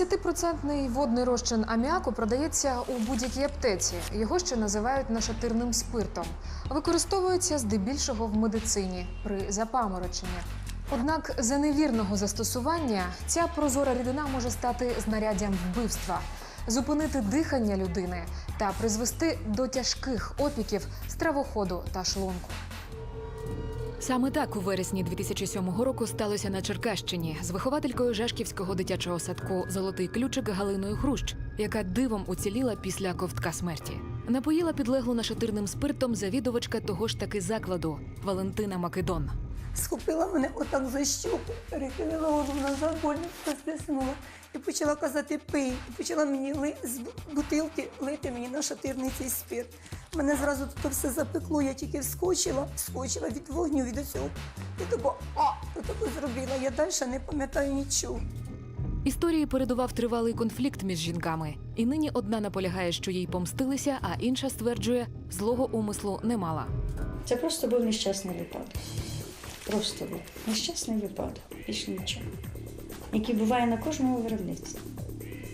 10% водний розчин аміаку продається у будь-якій аптеці. Його ще називають нашатирним спиртом. Використовується здебільшого в медицині при запамороченні. Однак за невірного застосування ця прозора рідина може стати знаряддям вбивства, зупинити дихання людини та призвести до тяжких опіків стравоходу та шлунку. Саме так у вересні 2007 року сталося на Черкащині з вихователькою Жешківського дитячого садку Золотий ключик Галиною Хрущ, яка дивом уціліла після ковтка смерті. Напоїла підлеглу нашатирним спиртом завідувачка того ж таки закладу Валентина Македон. Схопила мене отак за щоку, перехилила голову назад, больно розтиснула і почала казати пий. І почала мені ли, з бутилки лити мені на шатирний цей спирт. Мене зразу тут все запекло, я тільки вскочила, вскочила від вогню, від усього. І тако, а, отако зробила. Я далі не пам'ятаю нічого. Історії передував тривалий конфлікт між жінками, і нині одна наполягає, що їй помстилися, а інша стверджує, злого умислу не мала. Це просто був нещасний випадок. Просто був нещасний випадок, більше нічого. Який буває на кожному виробництві,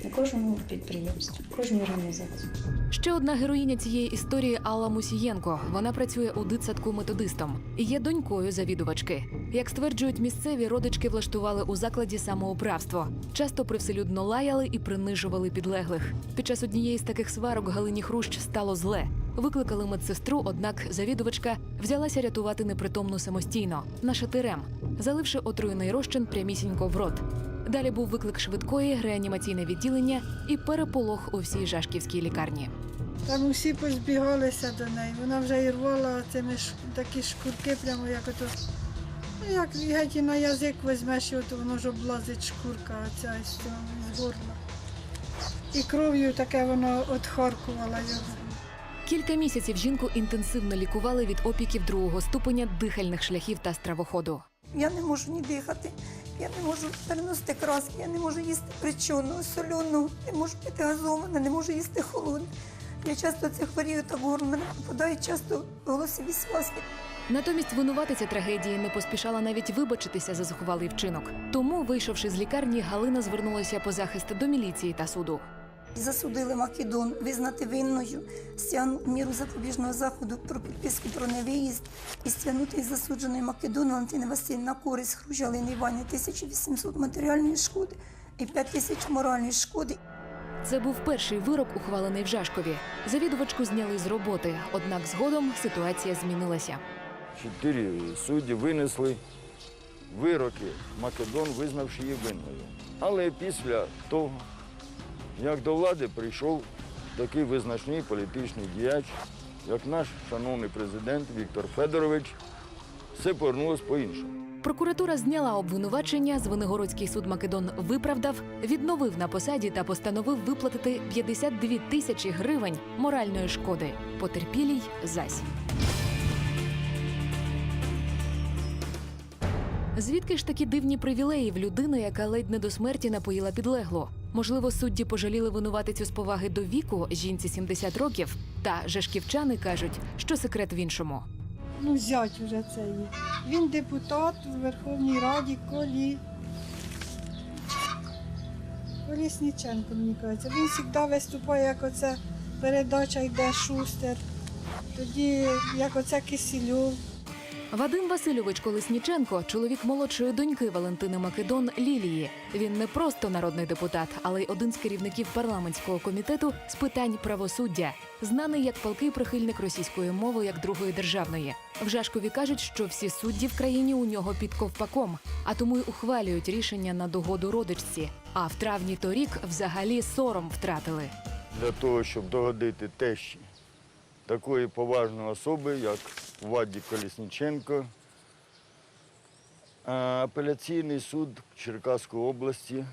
на кожному підприємстві, кожній організації. Ще одна героїня цієї історії Алла Мусієнко. Вона працює у дитсадку методистом і є донькою завідувачки. Як стверджують місцеві, родички влаштували у закладі самоуправство. Часто привселюдно лаяли і принижували підлеглих. Під час однієї з таких сварок Галині Хрущ стало зле. Викликали медсестру, однак завідувачка взялася рятувати непритомну самостійно нашатирем, заливши отруєний розчин прямісінько в рот. Далі був виклик швидкої, реанімаційне відділення і переполох у всій жашківській лікарні. Там усі позбігалися до неї. Вона вже і рвала цими ш... такі шкурки, прямо як ото. Ну, як геть на язик візьмеш, і от воно ж облазить шкурка із з горла. І кров'ю таке воно отхаркувало його. Кілька місяців жінку інтенсивно лікували від опіків другого ступеня дихальних шляхів та стравоходу. Я не можу ні дихати, я не можу переносити краски, я не можу їсти причону, солену, не можу пити газоване, не можу їсти холодне. Я часто це хворію так горло, мене попадають часто голосові связки. Натомість винуватиця трагедії не поспішала навіть вибачитися за зухвалий вчинок. Тому, вийшовши з лікарні, Галина звернулася по захист до міліції та суду. Засудили Македон визнати винною, стягнути міру запобіжного заходу про підписку про невиїзд і стягнути із засудженої Македон Валентини Васильівни на користь Хружалини Івані 1800 матеріальної шкоди і 5 тисяч моральної шкоди. Це був перший вирок, ухвалений в Жашкові. Завідувачку зняли з роботи, однак згодом ситуація змінилася. Чотири судді винесли вироки. Македон визнавши її винною. Але після того, як до влади прийшов такий визначний політичний діяч, як наш шановний президент Віктор Федорович, все повернулося по-іншому. Прокуратура зняла обвинувачення. Звенигородський суд Македон виправдав, відновив на посаді та постановив виплатити 52 тисячі гривень моральної шкоди. Потерпілій зась. Звідки ж такі дивні привілеї в людини, яка ледь не до смерті напоїла підлеглу? Можливо, судді пожаліли винуватицю з поваги до віку жінці 70 років. Та жашківчани кажуть, що секрет в іншому. Ну, зять уже це є. Він депутат у Верховній Раді Колі. Колісніченко, мені кажеться. Він завжди виступає, як оце передача йде Шустер. Тоді як оце Кисельов. Вадим Васильович Колесніченко, чоловік молодшої доньки Валентини Македон Лілії. Він не просто народний депутат, але й один з керівників парламентського комітету з питань правосуддя, знаний як палкий прихильник російської мови як другої державної. В Жашкові кажуть, що всі судді в країні у нього під ковпаком, а тому й ухвалюють рішення на догоду родичці. А в травні торік взагалі сором втратили. Для того, щоб догодити тещі такої поважної особи, як Вадді Колісніченко, апеляційний суд Черкаської області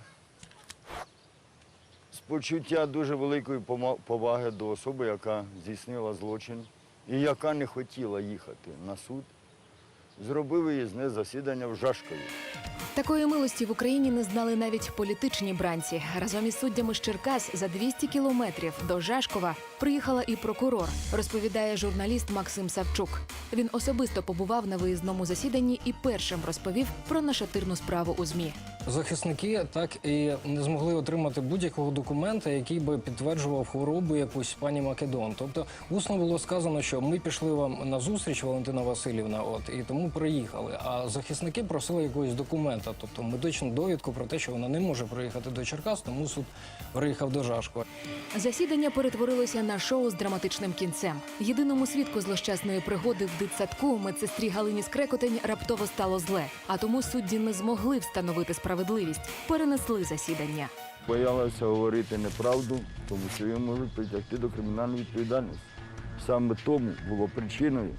з почуття дуже великої поваги до особи, яка здійснила злочин і яка не хотіла їхати на суд, зробив виїзне засідання в Жашкові. Такої милості в Україні не знали навіть політичні бранці. Разом із суддями з Черкас за 200 кілометрів до Жашкова Приїхала і прокурор, розповідає журналіст Максим Савчук. Він особисто побував на виїзному засіданні і першим розповів про нашатирну справу у змі. Захисники так і не змогли отримати будь-якого документа, який би підтверджував хворобу якусь пані Македон. Тобто усно було сказано, що ми пішли вам на зустріч, Валентина Васильівна, от і тому приїхали. А захисники просили якогось документа, тобто медичну довідку про те, що вона не може приїхати до Черкас, тому суд приїхав до Жашкова. Засідання перетворилося на шоу з драматичним кінцем. Єдиному свідку злощасної пригоди в дитсадку медсестрі Галині Скрекотень раптово стало зле, а тому судді не змогли встановити справедливість, перенесли засідання. Боялася говорити неправду, тому що її можуть притягти до кримінальної відповідальності. Саме тому було причиною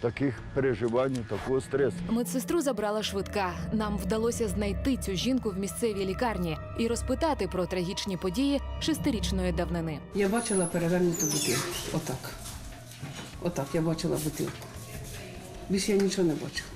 таких переживань, такого стресу. Медсестру забрала швидка. Нам вдалося знайти цю жінку в місцевій лікарні і розпитати про трагічні події шестирічної давнини. Я бачила перевернуту бутилку. Отак. Отак я бачила бутилку. Більше я нічого не бачила.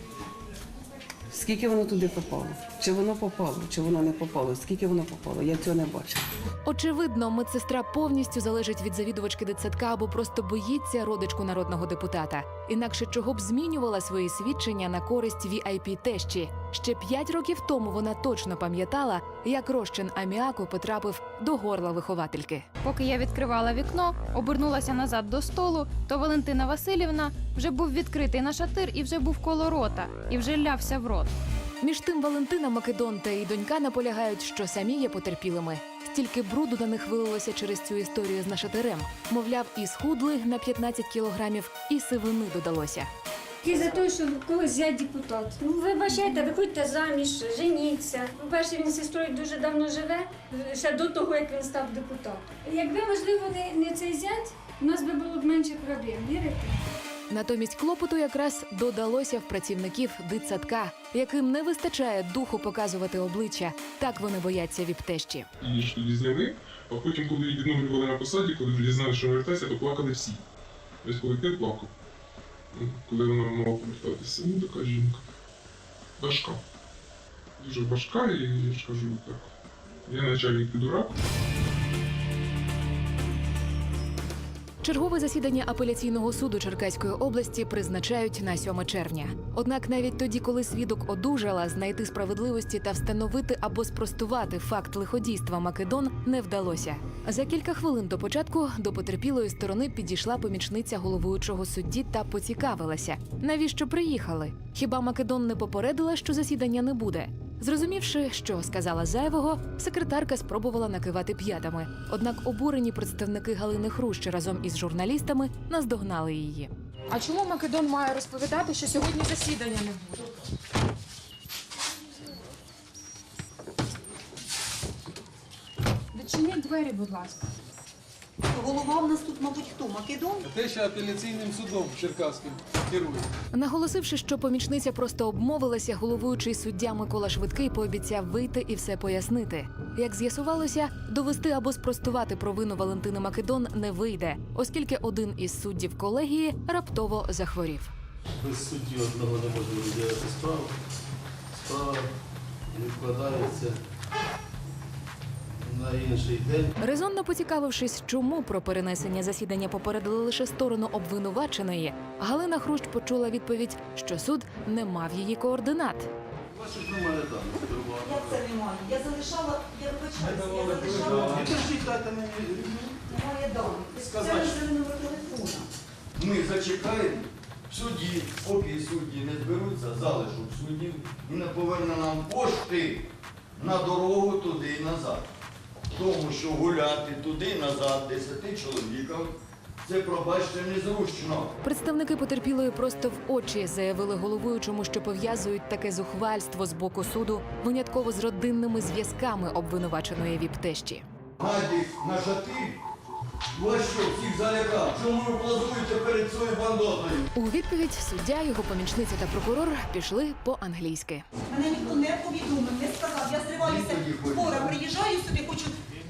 Скільки воно туди попало? Чи воно попало, чи воно не попало? Скільки воно попало? Я цього не бачила. Очевидно, медсестра повністю залежить від завідувачки дитсадка або просто боїться родичку народного депутата. Інакше чого б змінювала свої свідчення на користь vip тещі. Ще п'ять років тому вона точно пам'ятала, як розчин аміаку потрапив до горла виховательки. Поки я відкривала вікно, обернулася назад до столу, то Валентина Васильівна вже був відкритий на шатир і вже був коло рота, і вже лявся в рот. Між тим Валентина Македон та її донька наполягають, що самі є потерпілими. Стільки бруду на них вилилося через цю історію з нашатирем. Мовляв, і схудли на 15 кілограмів, і сивини додалося. І за те, що когось зять депутат. Ну, вибачайте, виходьте заміж, женіться. По-перше, він з сестрою дуже давно живе, ще до того, як він став депутатом. Якби, можливо, не, не цей зять, у нас би було б менше проблем, вірите? Натомість клопоту якраз додалося в працівників дитсадка, яким не вистачає духу показувати обличчя. Так вони бояться віптещі. І ж тоді а потім, коли її відновлювали на посаді, коли вже дізналися, що вертається, то плакали всі. Весь колектив плакав. Ну, Коли вона мала повертатися. Ну, така жінка. Важка. Дуже важка, і я ж кажу так. Я начальник дурак. Чергове засідання апеляційного суду Черкаської області призначають на 7 червня. Однак навіть тоді, коли свідок одужала, знайти справедливості та встановити або спростувати факт лиходійства Македон не вдалося. За кілька хвилин до початку до потерпілої сторони підійшла помічниця головуючого судді та поцікавилася, навіщо приїхали. Хіба Македон не попередила, що засідання не буде? Зрозумівши, що сказала зайвого, секретарка спробувала накивати п'ятами. Однак обурені представники Галини Хрущ разом із журналістами наздогнали її. А чому Македон має розповідати, що сьогодні засідання не буде? Відчиніть двері, будь ласка. Голова в нас тут, мабуть, хто? Македон? Те, що апеляційним судом Черкаським керує. Наголосивши, що помічниця просто обмовилася, головуючий суддя Микола Швидкий пообіцяв вийти і все пояснити. Як з'ясувалося, довести або спростувати провину Валентини Македон не вийде, оскільки один із суддів колегії раптово захворів. Без судді одного не можемо розглядати справу. Справа відкладається на інший день. Резонно поцікавившись, чому про перенесення засідання попередили лише сторону обвинуваченої, Галина Хрущ почула відповідь, що суд не мав її координат. Ваших немає даних. Як це немає? Я залишала, я вибачаюся, я залишала, Підождіть, дайте мені. немає даних. Сказати. Це вже номер телефона. Ми зачекаємо судді, поки судді не зберуться, залишок суддів і не поверне нам кошти на дорогу туди і назад. Тому що гуляти туди назад десяти чоловікам це, пробачте, незручно. Представники потерпілої просто в очі заявили головуючому, що пов'язують таке зухвальство з боку суду винятково з родинними зв'язками обвинуваченої віптещі. Гадік на. Вас що, всіх залякав? Чому ви плазуєте перед цією бандотою? У відповідь суддя, його помічниця та прокурор пішли по-англійськи. Мене ніхто не повідомив, не сказав. Я зриваюся хоче. приїжджаю сюди, хочу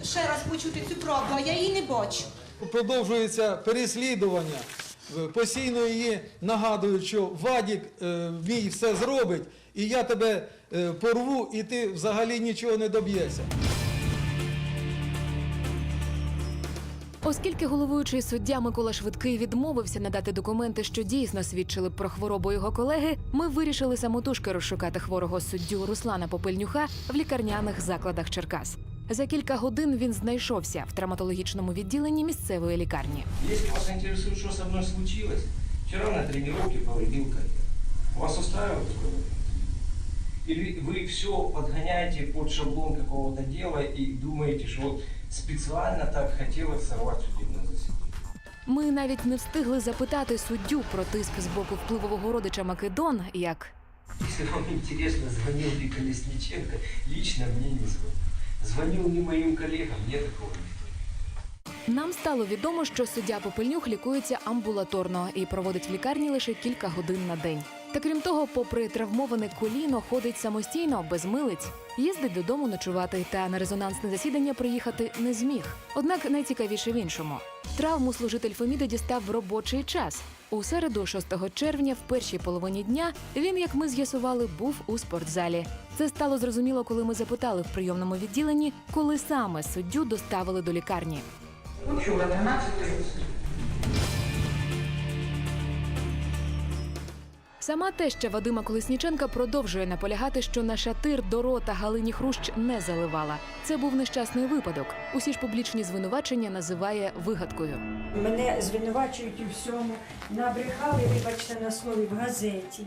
ще раз почути цю правду, а я її не бачу. Продовжується переслідування. Е, Постійно її нагадують, що Вадік е, мій все зробить, і я тебе е, порву, і ти взагалі нічого не доб'єшся. Оскільки головуючий суддя Микола Швидкий відмовився надати документи, що дійсно свідчили про хворобу його колеги, ми вирішили самотужки розшукати хворого суддю Руслана Попельнюха в лікарняних закладах Черкас. За кілька годин він знайшовся в травматологічному відділенні місцевої лікарні. Если вас интересует, что со мной случилось, вчера на тренировке повредил колено. Вас устраивает такое? Или вы все подгоняете под шаблон какого-то дела и думаете, что специально так хотелось сорвать судебное заседание? Ми навіть не встигли запитати суддю про тиск з боку впливового родича Македон, як Если вам интересно, звонил ли Колесниченко, лично мне не звонил. Звонил ли моим коллегам, мне такого не Нам стало відомо, що суддя Попельнюх лікується амбулаторно і проводить в лікарні лише кілька годин на день. Та крім того, попри травмоване коліно, ходить самостійно, без милиць, їздить додому ночувати та на резонансне засідання приїхати не зміг. Однак найцікавіше в іншому. Травму служитель Феміди дістав в робочий час. У середу, 6 червня, в першій половині дня, він, як ми з'ясували, був у спортзалі. Це стало зрозуміло, коли ми запитали в прийомному відділенні, коли саме суддю доставили до лікарні. Вчера 12 Сама теща Вадима Колесніченка продовжує наполягати, що на шатир до рота Галині Хрущ не заливала. Це був нещасний випадок. Усі ж публічні звинувачення називає вигадкою. Мене звинувачують у всьому. Набрехали, вибачте, на слові в газеті.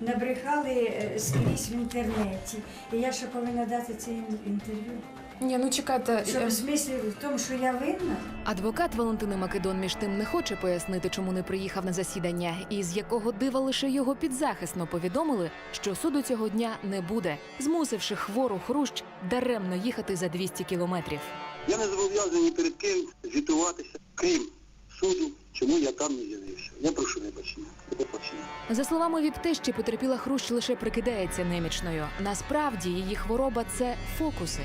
Набрехали е, скрізь в інтернеті. І я ще повинна дати це інтерв'ю. Ні, ну чекайте. Що в смислі в тому, що я винна? Адвокат Валентини Македон між тим не хоче пояснити, чому не приїхав на засідання, і з якого дива лише його підзахисно повідомили, що суду цього дня не буде, змусивши хвору хрущ даремно їхати за 200 кілометрів. Я не зобов'язаний перед ким звітуватися, крім суду, чому я там не з'явився. Я прошу вибачення. Вибачення. За словами Віптещі, потерпіла хрущ лише прикидається немічною. Насправді її хвороба це фокуси.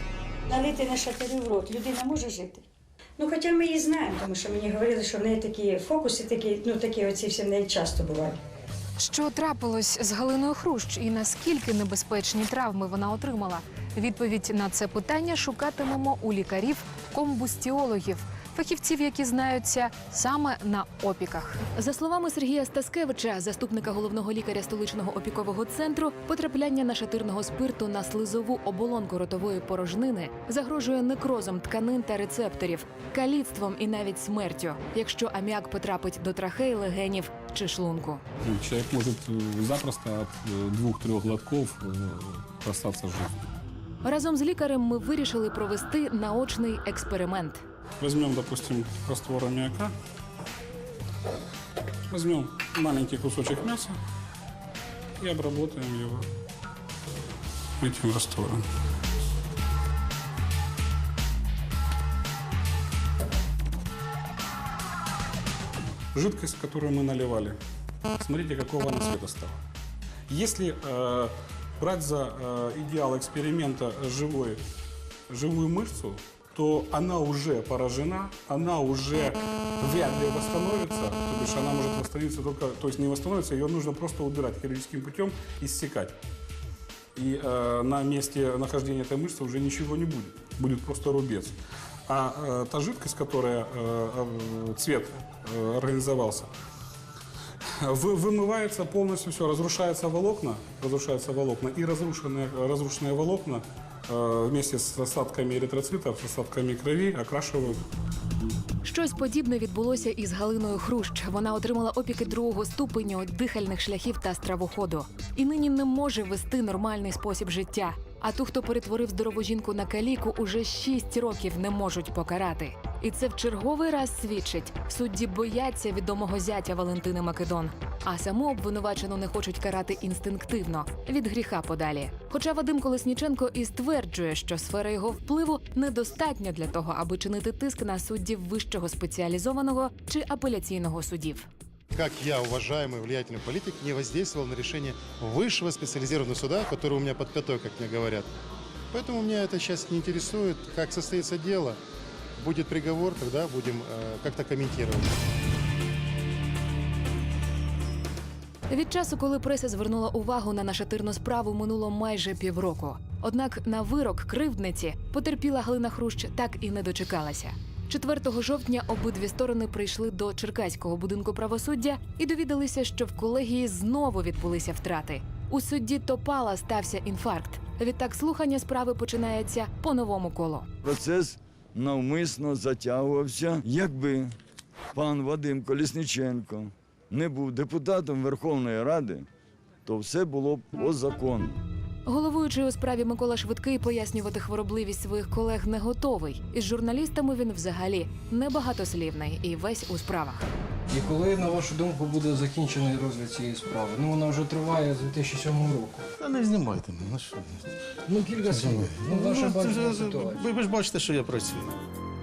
Налити на шатирі в рот. Людина може жити. Ну, хоча ми її знаємо, тому що мені говорили, що в неї такі фокуси, такі, ну такі оці всі в неї часто бувають. Що трапилось з Галиною Хрущ і наскільки небезпечні травми вона отримала? Відповідь на це питання шукатимемо у лікарів-комбустіологів, фахівців, які знаються саме на опіках. За словами Сергія Стаскевича, заступника головного лікаря столичного опікового центру, потрапляння нашатирного спирту на слизову оболонку ротової порожнини загрожує некрозом тканин та рецепторів, каліцтвом і навіть смертю, якщо аміак потрапить до трахеї, легенів чи шлунку. Человек может э, запросто от э, двух-трех глотков э, расстаться с жизнью. Разом з лікарем ми вирішили провести наочний експеримент. Возьмем, допустим, раствор аммиака. Возьмем маленький кусочек мяса и обработаем его этим раствором. Жидкость, которую мы наливали, смотрите, какого она цвета стала. Если э, брать за э, идеал эксперимента живой, живую мышцу, то она уже поражена, она уже вряд ли восстановится, то бишь она может восстановиться только, то есть не восстановится, ее нужно просто убирать хирургическим путем, иссекать. И э, на месте нахождения этой мышцы уже ничего не будет, будет просто рубец. А э, та жидкость, которая, э, э, цвет э, организовался, вы- вымывается полностью все, разрушаются волокна, разрушаются волокна, и разрушенные, разрушенные волокна вместе с остатками эритроцитов, с остатками крови окрашивают Щось подібне відбулося із Галиною Хрущ. Вона отримала опіки другого ступеню дихальних шляхів та стравоходу. І нині не може вести нормальний спосіб життя. А ту, хто перетворив здорову жінку на каліку, уже шість років не можуть покарати. І це в черговий раз свідчить: судді бояться відомого зятя Валентини Македон. А саму обвинувачену не хочуть карати інстинктивно від гріха подалі. Хоча Вадим Колесніченко і стверджує, що сфера його впливу недостатня для того, аби чинити тиск на суддів вищого спеціалізованого чи апеляційного судів. Как я, уважаемый влиятельный политик, не воздействовал на решение высшего специализированного суда, который у меня под пятой, как мне говорят. Поэтому меня это сейчас не интересует, как состоится дело. Будет приговор, тогда будем э, как-то комментировать. Від часу, коли преса звернула увагу на нашатирну справу, минуло майже півроку. Однак на вирок кривдниці потерпіла Галина Хрущ так і не дочекалася. 4 жовтня обидві сторони прийшли до Черкаського будинку правосуддя і довідалися, що в колегії знову відбулися втрати. У судді Топала стався інфаркт. Відтак слухання справи починається по новому колу. Процес навмисно затягувався. Якби пан Вадим Колісниченко не був депутатом Верховної Ради, то все було б по закону. Головуючий у справі Микола Швидкий пояснювати хворобливість своїх колег не готовий. Із журналістами він взагалі небагатослівний і весь у справах. І коли, на вашу думку, буде закінчений розгляд цієї справи? Ну вона вже триває з 2007 року. Та не знімайте мене, ну що? Ну кілька слів. Ну ваша Ну, бачення ситуація. ви, ви ж бачите, що я працюю.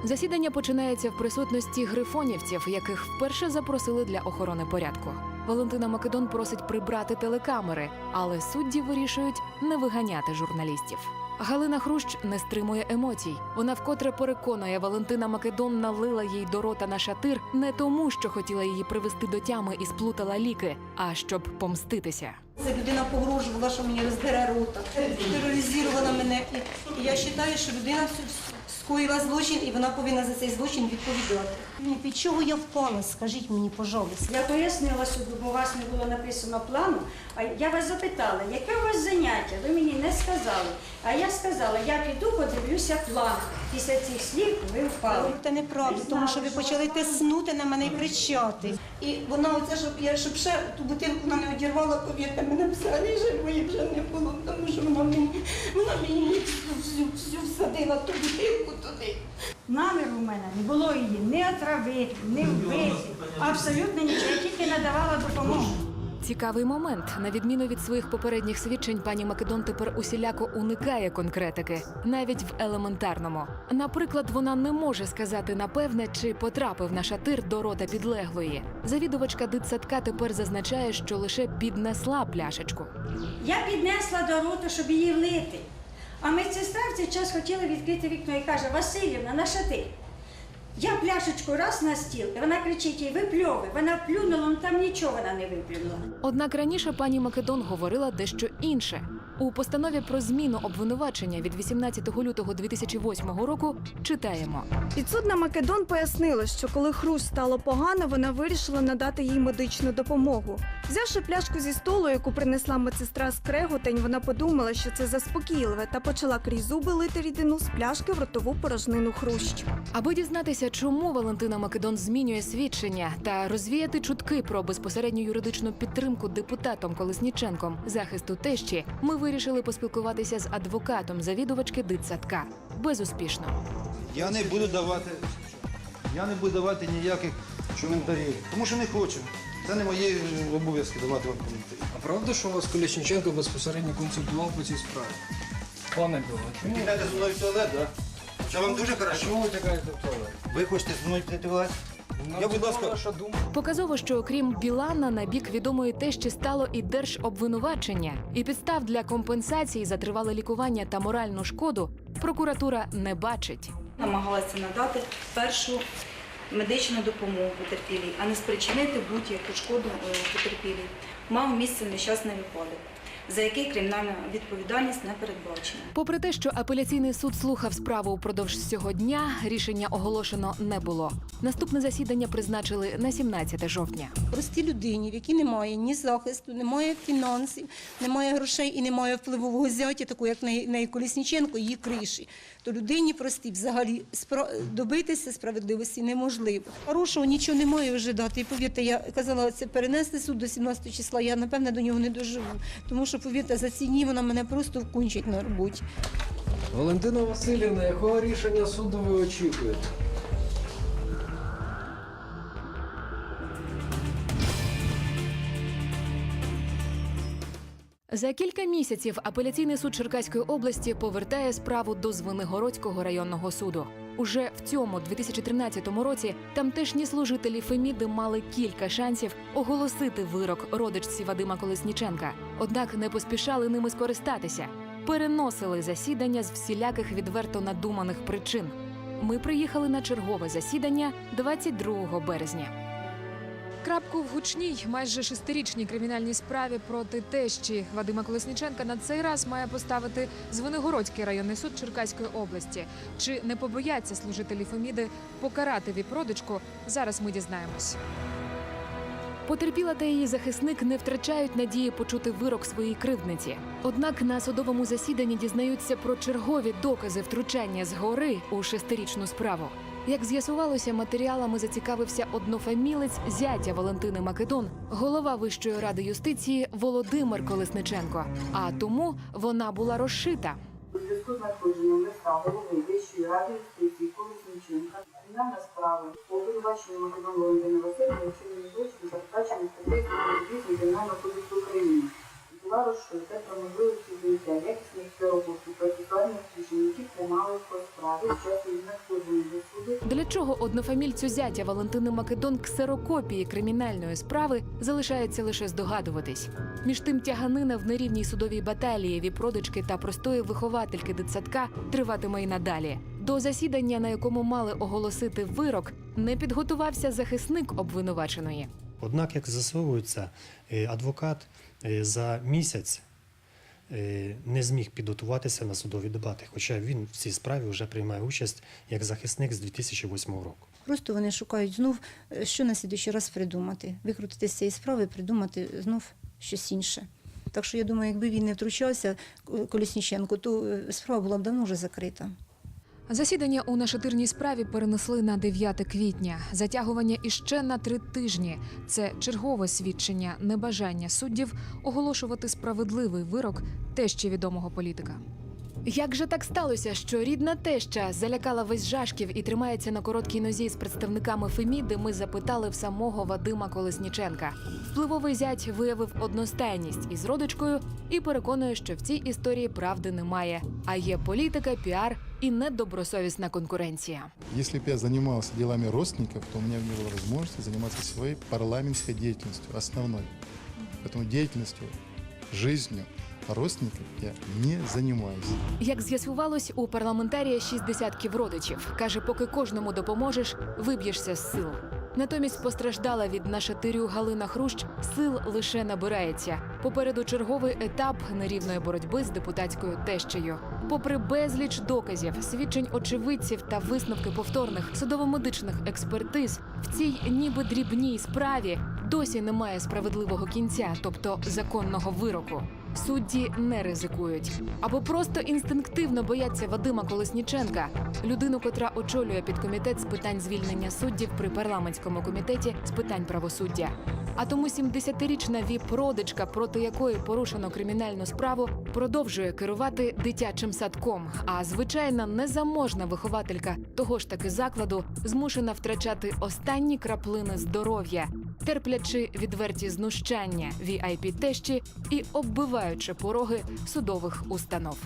Засідання починається в присутності грифонівців, яких вперше запросили для охорони порядку. Валентина Македон просить прибрати телекамери, але судді вирішують не виганяти журналістів. Галина Хрущ не стримує емоцій. Вона вкотре переконує, Валентина Македон налила їй до рота на шатир не тому, що хотіла її привести до тями і сплутала ліки, а щоб помститися. Ця людина погрожувала, що мені роздере рота, тероризувала мене. І, я вважаю, що людина скоїла злочин і вона повинна за цей злочин відповідати. Під чого я впала? Скажіть мені, пожалуйста. Я пояснила бо у вас не було написано плану. А я вас запитала, яке у вас заняття? Ви мені не сказали. А я сказала, я піду подивлюся план. Після цих слів ви впали. Це неправда, тому що ви почали тиснути на мене і кричати. І вона оце, щоб я щоб ще ту бутилку вона не одірвала, повірте, мене взагалі живої вже не було, тому що вона мені, вона мені всю, всю, всю всадила ту бутилку туди. Наміру у мене не було її не отравити, не вбити. Абсолютно нічого, я тільки надавала допомогу. Цікавий момент. На відміну від своїх попередніх свідчень, пані Македон тепер усіляко уникає конкретики, навіть в елементарному. Наприклад, вона не може сказати напевне, чи потрапив на шатир до рота підлеглої. Завідувачка дитсадка тепер зазначає, що лише піднесла пляшечку. Я піднесла до рота, щоб її влити. А медсестра в цей час хотіла відкрити вікно і каже, Васильівна, на шати. Я пляшечку раз на стіл, і вона кричить їй, випльови. Вона плюнула, але там нічого вона не виплюнула. Однак раніше пані Македон говорила дещо інше. У постанові про зміну обвинувачення від 18 лютого 2008 року читаємо. Підсудна Македон пояснила, що коли Хрущ стало погано, вона вирішила надати їй медичну допомогу. Взявши пляшку зі столу, яку принесла медсестра з Креготень, вона подумала, що це заспокійливе, та почала крізь зуби лити рідину з пляшки в ротову порожнину Хрущ. Аби дізнатися, чому Валентина Македон змінює свідчення та розвіяти чутки про безпосередню юридичну підтримку депутатом Колесніченком захисту тещі, ми вирішили поспілкуватися з адвокатом завідувачки дитсадка. Безуспішно. Я не буду давати, я не буду давати ніяких коментарів, тому що не хочу. Це не мої е, обов'язки давати вам коментарі. А правда, що у вас Колісніченко безпосередньо консультував по цій справі? Пане Біло, Ви підете зі мною в туалет, так? Це вам дуже а хорошо. чому ви тікаєте в туалет? Ви хочете зі мною піти в туалет? Я, будь ласка. Показово, що окрім Білана на бік відомої тещі стало і держобвинувачення, і підстав для компенсації за тривале лікування та моральну шкоду прокуратура не бачить. Намагалася надати першу медичну допомогу потерпілій, а не спричинити будь-яку шкоду е, потерпілій. Мав місце нещасний випадок, за який кримінальна відповідальність не передбачена. Попри те, що апеляційний суд слухав справу упродовж всього дня, рішення оголошено не було. Наступне засідання призначили на 17 жовтня. Простій людині, в якій немає ні захисту, немає фінансів, немає грошей і немає впливового зятя, такого як неї- Колісніченко, її криші, то людині простій взагалі добитися справедливості неможливо. Хорошого нічого немає вже дати. І повірте, я казала, це перенести суд до 17 числа. Я напевне до нього не доживу. Тому що, повірте, за ці дні вона мене просто вкунчить на роботі. Валентина Васильівна, якого рішення суду ви очікуєте? За кілька місяців апеляційний суд Черкаської області повертає справу до Звенигородського районного суду. Уже в цьому 2013 році тамтешні служителі Феміди мали кілька шансів оголосити вирок родичці Вадима Колесніченка, однак не поспішали ними скористатися. Переносили засідання з всіляких відверто надуманих причин. Ми приїхали на чергове засідання 22 березня. Крапку в гучній, майже шестирічній кримінальній справі проти тещі Вадима Колесніченка на цей раз має поставити Звенигородський районний суд Черкаської області. Чи не побояться служителі Феміди покарати віпродичку? Зараз ми дізнаємось. Потерпіла та її захисник не втрачають надії почути вирок своїй кривдниці. Однак на судовому засіданні дізнаються про чергові докази втручання згори у шестирічну справу. Як з'ясувалося, матеріалами зацікавився однофамілець зятя Валентини Македон, голова Вищої ради юстиції Володимир Колесниченко. А тому вона була розшита. У зв'язку з надходженням листа Вищої ради юстиції Колесніченка кримінальна справа по Македон Валентина Васильовна вчинення злочину передбачений статтею 2 Кримінального однофамільцю зятя Валентини Македон ксерокопії кримінальної справи залишається лише здогадуватись. Між тим тяганина в нерівній судовій баталії віпродички та простої виховательки дитсадка триватиме й надалі. До засідання, на якому мали оголосити вирок, не підготувався захисник обвинуваченої. Однак, як з'ясовується, е, адвокат е, за місяць не зміг підготуватися на судові дебати, хоча він в цій справі вже приймає участь як захисник з 2008 року. Просто вони шукають знов, е, що на слідуючий раз придумати. Викрутити з цієї справи, придумати знов щось інше. Так що я думаю, якби він не втручався, Колісніченко, то е, справа була б давно вже закрита. Засідання у нашатирній справі перенесли на 9 квітня. Затягування іще на три тижні. Це чергове свідчення небажання суддів оголошувати справедливий вирок тещі відомого політика. Як же так сталося, що рідна теща залякала весь жашків і тримається на короткій нозі з представниками Феміди? Ми запитали в самого Вадима Колесніченка. Впливовий зять виявив одностайність із родичкою і переконує, що в цій історії правди немає. А є політика, піар і недобросовісна конкуренція. Если бы я занимался делами родственников, то у меня не было возможности заниматься своей парламентской деятельностью, основной. Поэтому деятельностью, жизнью родственников я не занимаюсь. Як з'ясувалось, у парламентарія шість десятків родичів. Каже, поки кожному допоможеш, виб'єшся з сил. Натомість постраждала від нашатирю Галина Хрущ, сил лише набирається. Попереду черговий етап нерівної боротьби з депутатською тещею. Попри безліч доказів, свідчень очевидців та висновки повторних судово-медичних експертиз, в цій ніби дрібній справі досі немає справедливого кінця, тобто законного вироку. Судді не ризикують або просто інстинктивно бояться Вадима Колесніченка, людину, котра очолює підкомітет з питань звільнення суддів при парламентському комітеті з питань правосуддя. А тому 70-річна віп-родичка, проти якої порушено кримінальну справу, продовжує керувати дитячим садком. А звичайна незаможна вихователька того ж таки закладу змушена втрачати останні краплини здоров'я, терплячи відверті знущання vip тещі і оббиваючи пороги судових установ.